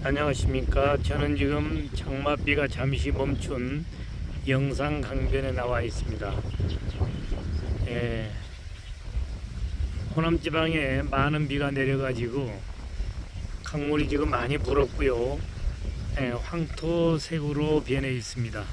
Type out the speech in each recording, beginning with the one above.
안녕하십니까. 저는 지금 장맛비가 잠시 멈춘 영상 강변에 나와 있습니다. 예, 호남 지방에 많은 비가 내려 가지고 강물이 지금 많이 불었고요. 예, 황토색으로 변해 있습니다.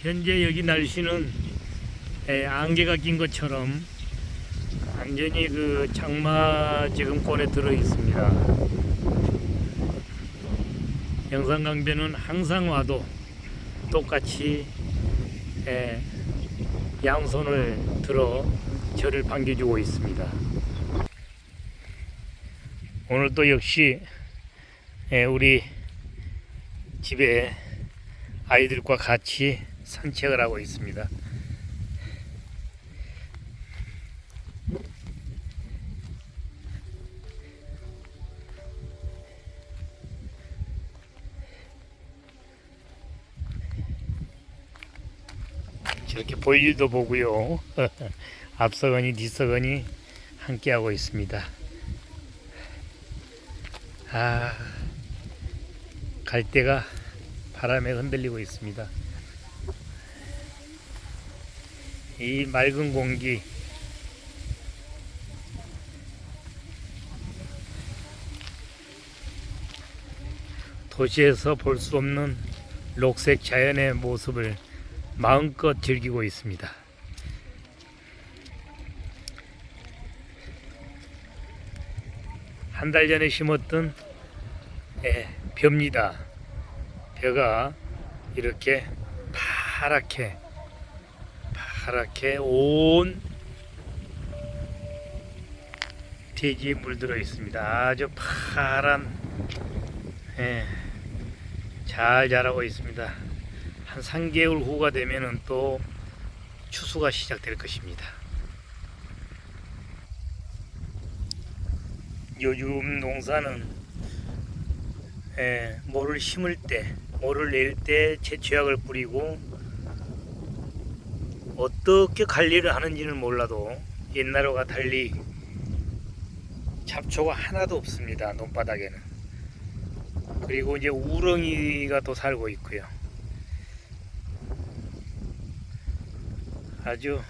현재 여기 날씨는 예, 안개가 낀 것처럼 완전히 그 장마 지금 권에 들어 있습니다. 영산강변은 항상 와도 똑같이 예, 양손을 들어 저를 반겨주고 있습니다. 오늘 또 역시 예, 우리 집에 아이들과 같이 산책을 하고 있습니다. 저렇게 볼일도 보고요. 앞서거니 뒤서거니 함께 하고 있습니다. 아, 갈대가 바람에 흔들리고 있습니다. 이 맑은 공기, 도시에서 볼 수 없는 녹색 자연의 모습을 마음껏 즐기고 있습니다. 한 달 전에 심었던 예, 벼입니다. 벼가 이렇게 파랗게 파랗게 온 대지에 물들어 있습니다. 아주 파란 예, 잘 자라고 있습니다. 한 3개월 후가 되면은 또 추수가 시작될 것입니다. 요즘 농사는 예, 모를 심을 때, 모를 낼 때 채취약을 뿌리고 어떻게 관리를 하는지는 몰라도 옛날과 달리 잡초가 하나도 없습니다. 논바닥에는. 그리고 이제 우렁이가 또 살고 있고요. 아주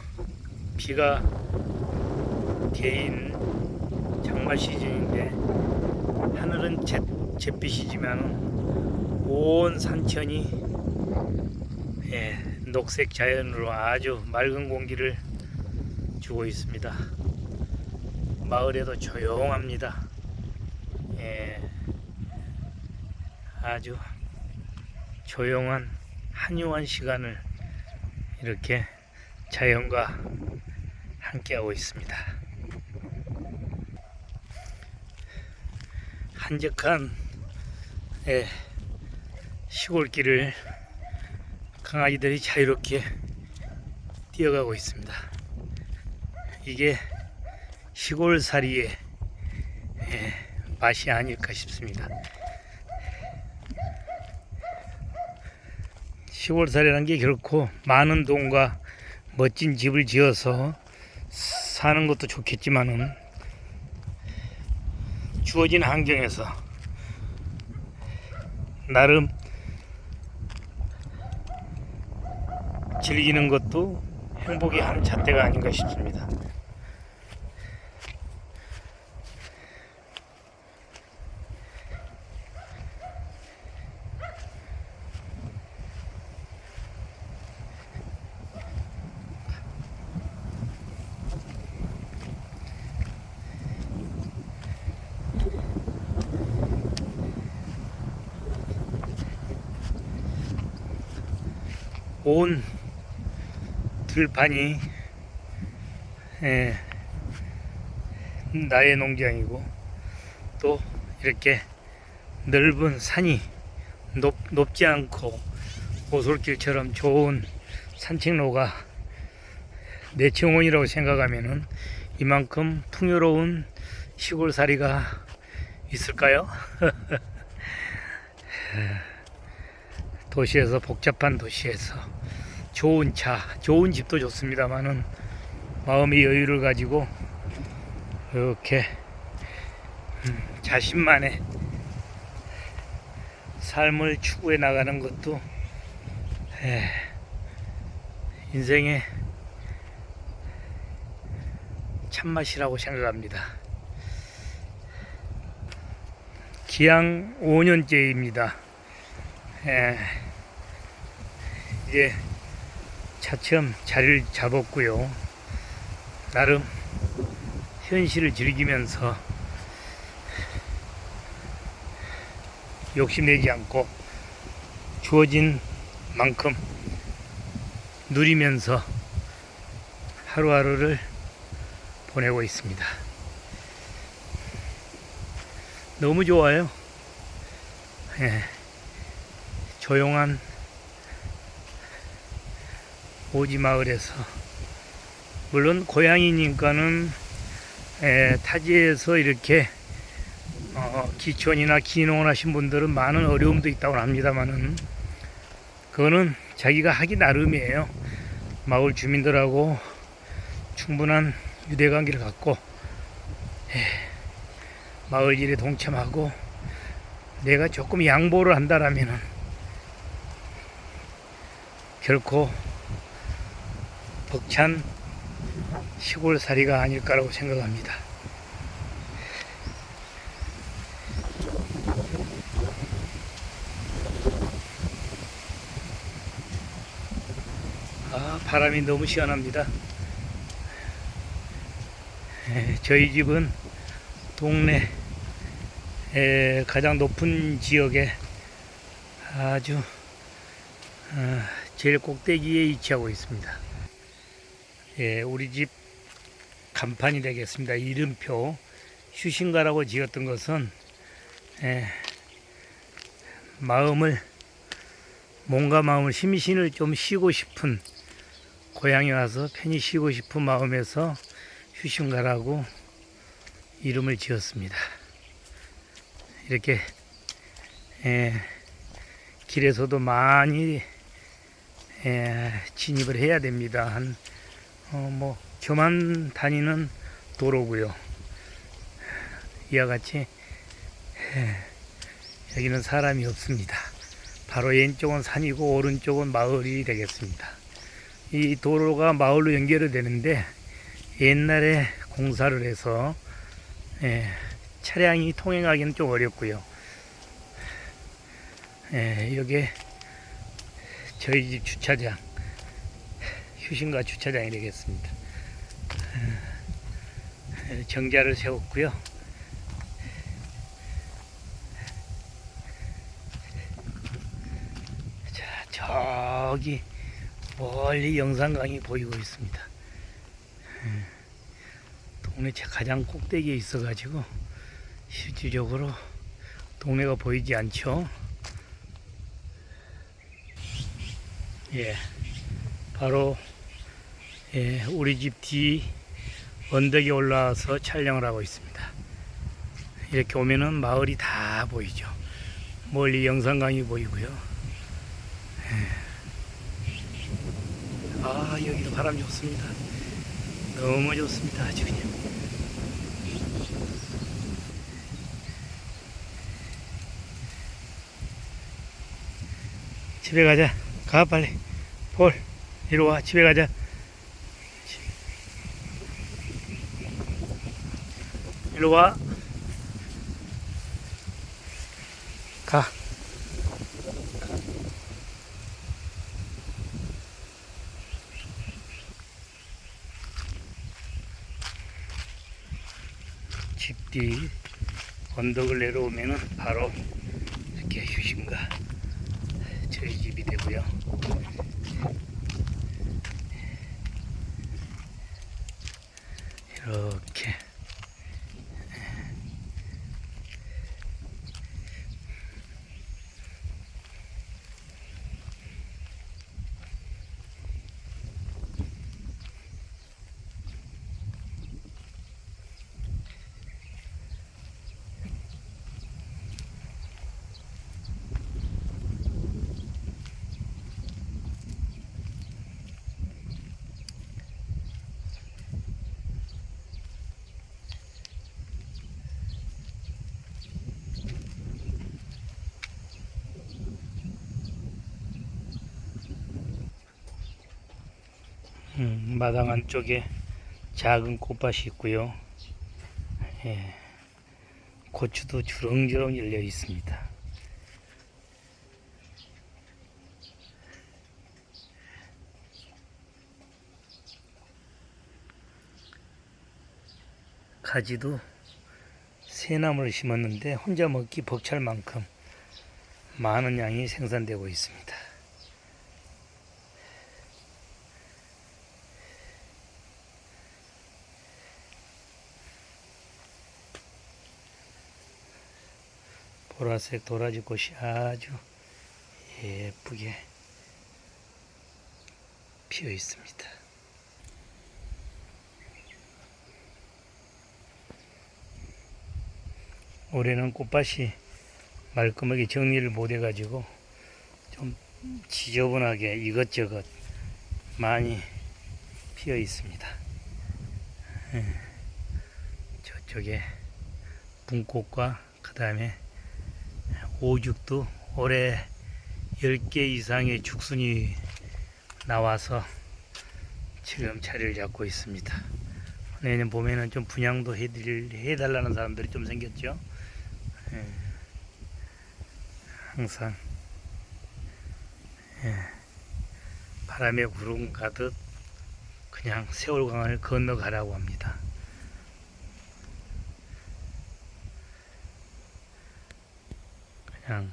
비가 개인 장마 시즌인데 하늘은 잿, 잿빛이지만 온 산천이 예, 녹색 자연으로 아주 맑은 공기를 주고 있습니다. 마을에도 조용합니다. 예, 아주 조용한 한유한 시간을 이렇게 자연과 함께하고 있습니다. 한적한 예, 시골길을 강아지들이 자유롭게 뛰어가고 있습니다. 이게 시골살이의 예, 맛이 아닐까 싶습니다. 시골살이라는 게 결코 많은 돈과 멋진 집을 지어서 사는 것도 좋겠지만은 주어진 환경에서 나름 즐기는 것도 행복의 한 잣대가 아닌가 싶습니다. 온 들판이 예, 나의 농장이고 또 이렇게 넓은 산이 높, 높지 않고 오솔길처럼 좋은 산책로가 내 정원이라고 생각하면은 이만큼 풍요로운 시골살이가 있을까요? 도시에서 복잡한 도시에서 좋은 차, 좋은 집도 좋습니다만은 마음의 여유를 가지고 이렇게 음, 자신만의 삶을 추구해 나가는 것도 에, 인생의 참맛이라고 생각합니다. 기양 5년째입니다. 예, 이제 차츰 자리를 잡았고요. 나름 현실을 즐기면서 욕심내지 않고 주어진 만큼 누리면서 하루하루를 보내고 있습니다. 너무 좋아요. 예, 조용한 오지 마을에서 물론 고향이니까는 에, 타지에서 이렇게 어, 기촌이나 기농을 하신 분들은 많은 어려움도 있다고 합니다만은 그거는 자기가 하기 나름이에요. 마을 주민들하고 충분한 유대관계를 갖고 에, 마을 일에 동참하고 내가 조금 양보를 한다라면은 결코 벅찬 시골살이가 아닐까라고 생각합니다. 아, 바람이 너무 시원합니다. 에, 저희 집은 동네 에, 가장 높은 지역에 아주 어, 제일 꼭대기에 위치하고 있습니다. 예, 우리 집 간판이 되겠습니다. 이름표 휴신가라고 지었던 것은 예, 마음을 몸과 마음을 심신을 좀 쉬고 싶은 고향에 와서 편히 쉬고 싶은 마음에서 휴신가라고 이름을 지었습니다. 이렇게 예, 길에서도 많이 예, 진입을 해야 됩니다. 한 어, 뭐 저만 다니는 도로고요. 이와 같이 예, 여기는 사람이 없습니다. 바로 왼쪽은 산이고 오른쪽은 마을이 되겠습니다. 이 도로가 마을로 연결이 되는데 옛날에 공사를 해서 예, 차량이 통행하기는 좀 어렵고요. 예, 여기 저희 집 주차장 휴신가 주차장이 되겠습니다. 예, 정자를 세웠고요. 자, 저기 멀리 영산강이 보이고 있습니다. 예, 동네 제 가장 꼭대기에 있어가지고 실질적으로 동네가 보이지 않죠. 예, 바로 예, 우리 집 뒤 언덕에 올라와서 촬영을 하고 있습니다. 이렇게 오면은 마을이 다 보이죠. 멀리 영산강이 보이고요. 예. 아 여기도 바람 좋습니다. 너무 좋습니다. 아주 그냥. 집에 가자. 가 빨리. 폴 이리 와 집에 가자. 이리 와. 가. 집 뒤 언덕을 내려오면은 바로 이렇게 휴식가 저희 집이 되고요. 이렇게 음, 마당 안쪽에 작은 꽃밭이 있고요. 예, 고추도 주렁주렁 열려 있습니다. 가지도 새나무를 심었는데 혼자 먹기 벅찰 만큼 많은 양이 생산되고 있습니다. 보라색 도라지 꽃이 아주 예쁘게 피어 있습니다. 올해는 꽃밭이 말끔하게 정리를 못 해 가지고 좀 지저분하게 이것저것 많이 피어 있습니다. 예. 저쪽에 분꽃과 그 다음에 오죽도 올해 10개 이상의 죽순이 나와서 지금 자리를 잡고 있습니다. 내년 봄에는 좀 분양도 해드릴, 해달라는 사람들이 좀 생겼죠. 예. 항상 예. 바람에 구름 가듯 그냥 세월강을 건너가라고 합니다. 그냥